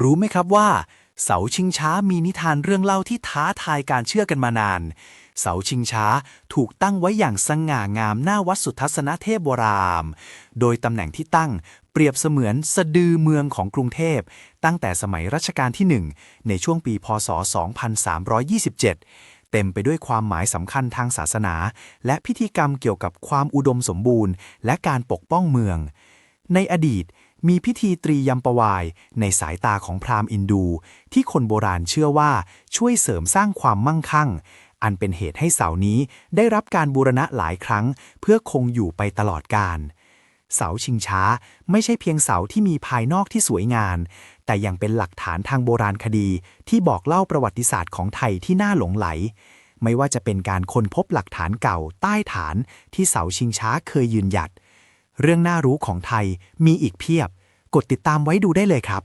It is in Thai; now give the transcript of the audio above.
รู้ไหมครับว่า เสาชิงช้ามีนิทานเรื่องเล่าที่ท้าทายการเชื่อกันมานาน เสาชิงช้าถูกตั้งไว้อย่างสง่างามหน้าวัดสุทัศนเทพวราม โดยตำแหน่งที่ตั้งเปรียบเสมือนสะดือเมืองของกรุงเทพ ตั้งแต่สมัยรัชกาลที่ 1 ในช่วงปีพศ 2327เต็มไปด้วยความหมายสำคัญทางศาสนา และพิธีกรรมเกี่ยวกับความอุดมสมบูรณ์ และการปกป้องเมือง ในอดีต มีพิธีตรียมปวายในสายตาของพราหมณ์อินดู ที่คนโบราณเชื่อว่าช่วยเสริมสร้างความมั่งคั่ง อันเป็นเหตุให้เสานี้ได้รับการบูรณะหลายครั้ง เพื่อคงอยู่ไปตลอดกาลเสาชิงช้าไม่ใช่เพียงเสาที่มีภายนอกที่สวยงามแต่ยังเป็นหลักฐานทางโบราณคดีที่บอกเล่าประวัติศาสตร์ของไทยที่น่าหลงไหล ไม่ว่าจะเป็นการค้นพบหลักฐานเก่าใต้ฐานที่เสาชิงช้าเคยยืนหยัด เรื่องน่ารู้ของไทยมีอีกเพียบ กดติดตามไว้ดูได้เลยครับ